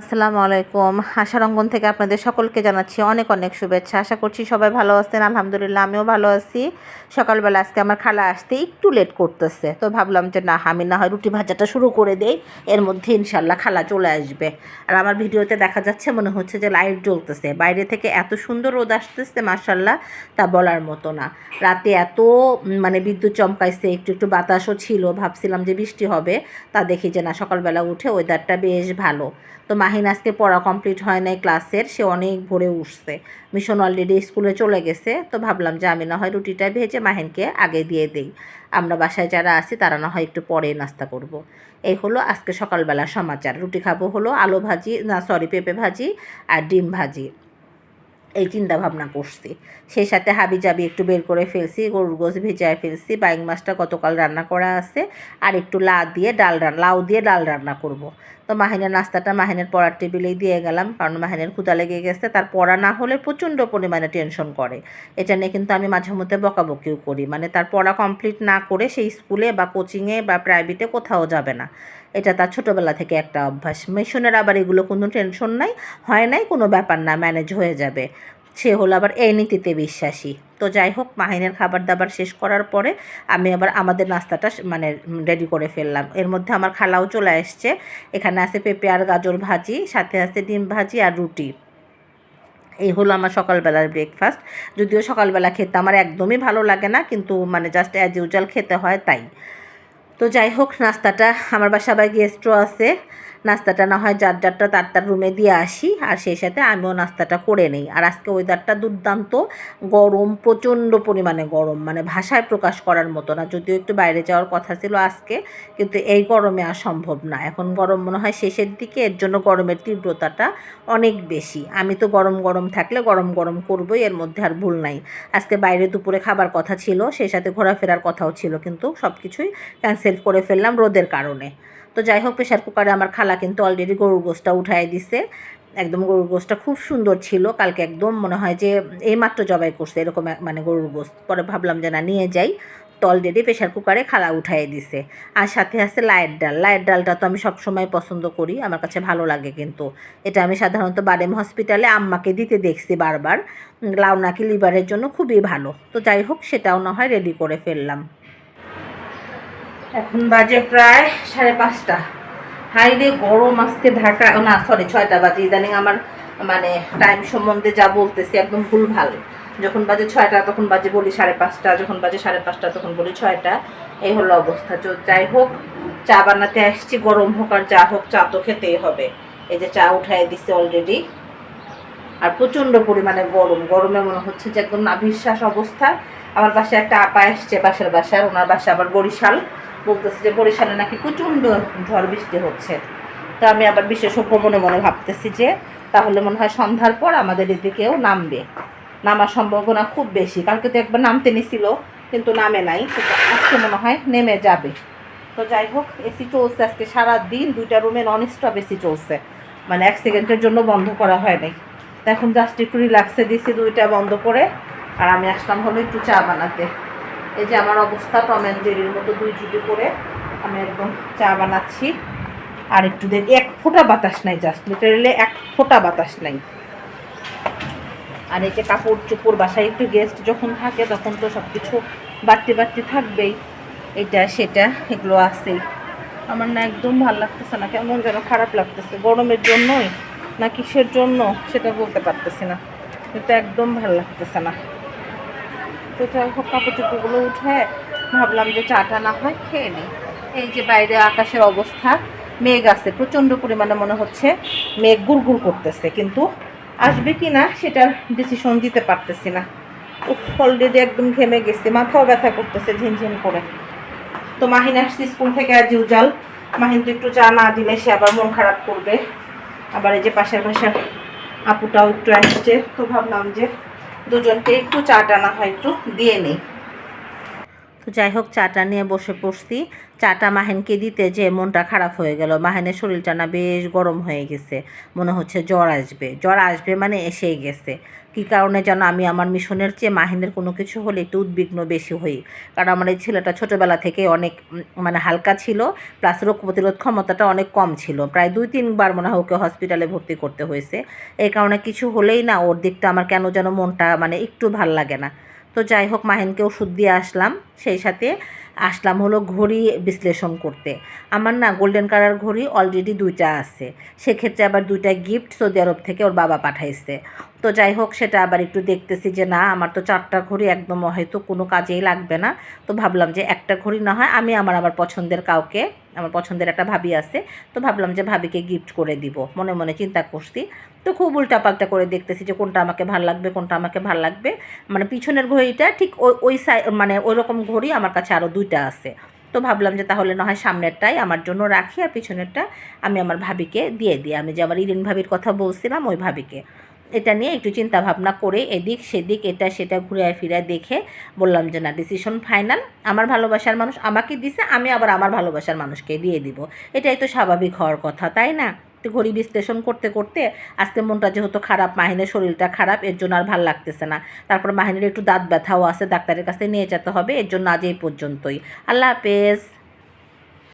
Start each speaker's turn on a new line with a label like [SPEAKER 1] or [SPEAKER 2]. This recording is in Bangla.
[SPEAKER 1] আসসালামু আলাইকুম। আশারঙ্গন থেকে আপনাদের সকলকে জানাচ্ছি অনেক অনেক শুভেচ্ছা। আশা করছি সবাই ভালো আছেন। আলহামদুলিল্লাহ, আমিও ভালো আছি। সকালবেলা আজকে আমার খালা আসতে একটু লেট করতেছে। তো ভাবলাম যে না, আমি না হয় রুটি ভাজাটা শুরু করে দেই। এর মধ্যে ইনশাল্লাহ খালা চলে আসবে। আর আমার ভিডিওতে দেখা যাচ্ছে, মনে হচ্ছে যে লাইট জ্বলতেছে। বাইরে থেকে এত সুন্দর রোদ আসতেছে মার্শাল্লাহ তা বলার মতো না। রাতে এত মানে বিদ্যুৎ চমকাইছে, একটু একটু বাতাসও ছিল, ভাবছিলাম যে বৃষ্টি হবে। তা দেখি যে না, সকালবেলা উঠে ওয়েদারটা বেশ ভালো। তো মাহিন আজকে পড়া কমপ্লিট হয় নাই ক্লাসের সে অনেক ভোরে উঠছে। মিশন অলরেডি স্কুলে চলে গেছে, তো ভাবলাম যে আমি না হয় রুটিটা ভেজে মাহিনকে আগে দিয়ে দিই। আমরা বাসায় যারা আছি, তারা না হয় একটু পরে নাস্তা করব। এই হলো আজকে সকালবেলা সমাচার। রুটি খাব হলো আলু ভাজি, না সরি পেঁপে ভাজি আর ডিম ভাজি। এই চিন্তা ভাবনা করছি। সেই সাথে হাবি জাবি একটু বের করে ফেলছি, গরুর গোছ ভেজায় ফেলছি, বাইং মাছটা গতকাল রান্না করা আছে, আর একটু লা দিয়ে ডাল রান্না লাউ দিয়ে ডাল রান্না করব। তো মাহিনের নাস্তাটা মাহিনের পড়ার টেবিলেই দিয়ে গেলাম, কারণ মাহিনের ক্ষুদা লেগে গেছে, তার পড়া না হলে প্রচণ্ড পরিমাণে টেনশন করে। এটা নিয়ে কিন্তু আমি মাঝে মধ্যে বকাবকিও করি মানে তার পড়া কমপ্লিট না করে সেই স্কুলে বা কোচিংয়ে বা প্রাইভেটে কোথাও যাবে না। এটা তার ছোটোবেলা থেকে একটা অভ্যাস। মিশনের আবার এগুলো কোনো টেনশন নাই, হয় নাই, কোনো ব্যাপার না ম্যানেজ হয়ে যাবে। সে হলো আবার এই নীতিতে বিশ্বাসী। তো যাই হোক, মাহিনের খাবার দাবার শেষ করার পরে আমি আবার আমাদের নাস্তাটা মানে রেডি করে ফেললাম। এর মধ্যে আমার খালাও চলে এসছে এখানে আছে পেঁপে আর গাজর ভাজি, সাথে আছে ডিম ভাজি আর রুটি। এই হলো আমার সকালবেলার ব্রেকফাস্ট যদিও সকালবেলা খেতে আমার একদমই ভালো লাগে না, কিন্তু মানে জাস্ট অ্যাজ ইউজুয়াল খেতে হয় তাই। তো যাই হোক নাস্তাটা আমার বাসা আবার গেস্টও আছে। নাস্তাটা না হয় যার যারটা তার তার রুমে দিয়ে আসি, আর সেই সাথে আমিও নাস্তাটা করে নিই। আর আজকে ওয়েদারটা দুর্দান্ত, গরম, প্রচণ্ড পরিমাণে গরম মানে ভাষায় প্রকাশ করার মতো না। যদিও একটু বাইরে যাওয়ার কথা ছিল আজকে, কিন্তু এই গরমে আর সম্ভব না। এখন গরম মনে হয় শেষের দিকে, এর জন্য গরমের তীব্রতাটা অনেক বেশি। আমি তো গরম গরম থাকলে গরম গরম করবোই, এর মধ্যে আর ভুল নাই। আজকে বাইরে দুপুরে খাবার কথা ছিল, সেই সাথে ঘোরাফেরার কথাও ছিল, কিন্তু সব কিছুই ক্যান্সেল করে ফেললাম রোদের কারণে। তো যাই হোক প্রেশার কুকারে আমার খালা কিন্তু অলরেডি গরুর গোশটা উঠাই দিছে। একদম গরুর গোশটা খুব সুন্দর ছিল, কালকে একদম মনে হয় যে এইমাত্র জবাই করছে এরকম মানে গরুর গোশ পরে ভাবলাম যে না, নিয়ে যাই। তো অলরেডি প্রেশার কুকারে খালা উঠাই দিছে। আর সাথে আছে লায়ের ডাল। লায়ের ডালটা তো আমি সবসময় পছন্দ করি, আমার কাছে ভালো লাগে কিন্তু। এটা আমি সাধারণত বারেম হসপিটালে আম্মাকে দিতে দেখছি বারবার। লাউ নাকি লিভারের জন্য খুবই ভালো। তো যাই হোক সেটাও না হয় রেডি করে ফেললাম। এখন বাজে প্রায় সাড়ে পাঁচটা। হাই রে গরম আজকে ঢাকা না সরি ছয়টা বাজে। ইদানিং আমার মানে টাইম সম্বন্ধে যা বলতেছি একদম ভুল ভালো যখন বাজে ছয়টা, তখন বাজে বলি সাড়ে পাঁচটা, যখন বাজে সাড়ে পাঁচটা, তখন বলি ছয়টা। এই হলো অবস্থা। তো যাই হোক, চা বানাতে আসছি, গরম হোক আর যা হোক, চা তো খেতেই হবে। এই যে চা উঠাই দিচ্ছে অলরেডি আর প্রচণ্ড পরিমাণে গরম। গরমে মনে হচ্ছে যে একদম নাভিশ্বাস অবস্থা। আমার বাসায় একটা আপা এসছে বাসার বাসার, ওনার বাসা আবার বরিশাল। বলতেছে যে বরিশালে নাকি প্রচণ্ড ঝড় বৃষ্টি হচ্ছে। তো আমি আবার বিশেষজ্ঞ মনে মনে ভাবতেছি যে তাহলে মনে হয় সন্ধ্যার পর আমাদের এদিকেও নামবে। নামার সম্ভাবনা খুব বেশি। কালকে তো একবার নামতে নিছিল, কিন্তু নামে নাই। আজকে মনে হয় নেমে যাবে। তো যাই হোক, এসি চলছে আজকে সারা দিন দুইটা রুমে নন স্টপ এসি চলছে। মানে এক সেকেন্ডের জন্য বন্ধ করা হয় নাই। তো এখন জাস্ট একটু রিল্যাক্সে দিছি, দুইটা বন্ধ করে। আর আমি আসলাম হলো একটু চা বানাতে। এই যে আমার অবস্থা, টম অ্যান্ড জেরির মতো দুই জুটি করে আমি একদম চা বানাচ্ছি। আর একটু দেখ এক ফোঁটা বাতাস নাই জাস্ট লিটারেলি এক ফোঁটা বাতাস নাই। আর এই যে কাপড় চোপড় বাসায় একটু গেস্ট যখন থাকে, তখন তো সব কিছু বাড়তি বাড়তি থাকবেই। এটা, সেটা, এগুলো আছেই। আমার না একদম ভালো লাগতেছে না, কেমন যেন খারাপ লাগতেছে। গরমের জন্যই না কিসের জন্য সেটা বলতে পারতেছি না। কিন্তু একদম ভালো লাগতেছে না। তো যাই হোক কাপড় চোপড়গুলো উঠে ভাবলাম যে চাটা না হয় খেয়ে নিই। এই যে বাইরে আকাশের অবস্থা, মেঘ আছে, প্রচণ্ড পরিমাণে মনে হচ্ছে মেঘ গুড়গুড় করতেছে, কিন্তু আসবে কি না সেটার ডিসিশন দিতে পারতেছি না। অলরেডি একদম ঘেমে গেছে, মাথাও ব্যথা করতেছে ঝিনঝিন করে। তো মাহিন আসছে স্কুল থেকে আজ উজাল মাহিন তো একটু চা না দিলে সে আবার মন খারাপ করবে। আবার এই যে পাশের পাশের আপুটাও একটু আসছে, তো ভাবলাম যে দুজনকে একটু চা টানা হয় একটু দিয়ে নেই। যাই হোক, চাটা নিয়ে বসে পড়ছি। চাটা মাহেনকে দিতে যে মনটা খারাপ হয়ে গেল। মাহেনের শরীরটা না বেশ গরম হয়ে গেছে। মনে হচ্ছে জ্বর আসবে। জ্বর আসবে মানে এসেই গেছে। কী কারণে যেন আমি আমার মিশনের চেয়ে মাহিনের কোনো কিছু হলে একটু উদ্বিগ্ন বেশি হই। কারণ আমার এই ছেলেটা ছোটোবেলা থেকে অনেক মানে হালকা ছিল প্লাস রোগ প্রতিরোধ ক্ষমতাটা অনেক কম ছিল। প্রায় দুই তিনবার মনে হয় ওকে হসপিটালে ভর্তি করতে হয়েছে। এই কারণে কিছু হলেই না ওর দিকটা আমার কেন যেন মনটা মানে একটু ভালো লাগে না। তো যাই হোক, মাহিনকে ওষুধ দিয়ে আসলাম। সেই সাথে আসলাম হলো ঘড়ি বিশ্লেষণ করতে। আমার না গোল্ডেন কালার ঘড়ি অলরেডি দুইটা আছে। সেক্ষেত্রে আবার দুইটা গিফট সৌদি আরব থেকে ওর বাবা পাঠাইছে। তো যাই হোক, সেটা আবার একটু দেখতেছি যে না, আমার তো চারটা ঘড়ি একদম হয়তো কোনো কাজেই লাগবে না। তো ভাবলাম যে একটা ঘড়ি না হয় আমি আমার আমার পছন্দের কাউকে আমার পছন্দের একটা ভাবি আছে, তো ভাবলাম যে ভাবিকে গিফট করে দিব। মনে মনে চিন্তা করছি। তো খুব উল্টাপাল্টা করে দেখতেছি যে কোনটা আমাকে ভালো লাগবে, কোনটা আমাকে ভালো লাগবে। মানে পিছনের ঘড়িটা ঠিক ওই ওই সাই মানে ওই রকম ঘড়ি আমার কাছে আরও দুইটা আছে। তো ভাবলাম যে তাহলে না হয় সামনেরটাই আমার জন্য রাখি আর পিছনেরটা আমি আমার ভাবিকে দিয়ে দিই। আমি যে আমার ইরিন ভাবির কথা বলছিলাম ওই ভাবিকে। এটা নিয়ে একটু চিন্তা ভাবনা করে এদিক সেদিক এটা সেটা ঘুরে ফিরে দেখে বললাম যে, না ডিসিশন ফাইনাল আমার ভালোবাসার মানুষ আমাকে দিছে, আমি আবার আমার ভালোবাসার মানুষকে দিয়ে দিব। এটাই তো স্বাভাবিক হওয়ার কথা, তাই না? ঘড়ি বিশ্লেষণ করতে করতে আজকে মনটা যেহেতু খারাপ, মাহিনের শরীরটা খারাপ, এর জন্য আর ভালো লাগতেছে না। তারপর মাহিনের একটু দাঁত ব্যথাও আছে, ডাক্তারের কাছে নিয়ে যেতে হবে, এর জন্য আজ এই পর্যন্তই। আল্লাহ হাফেজ।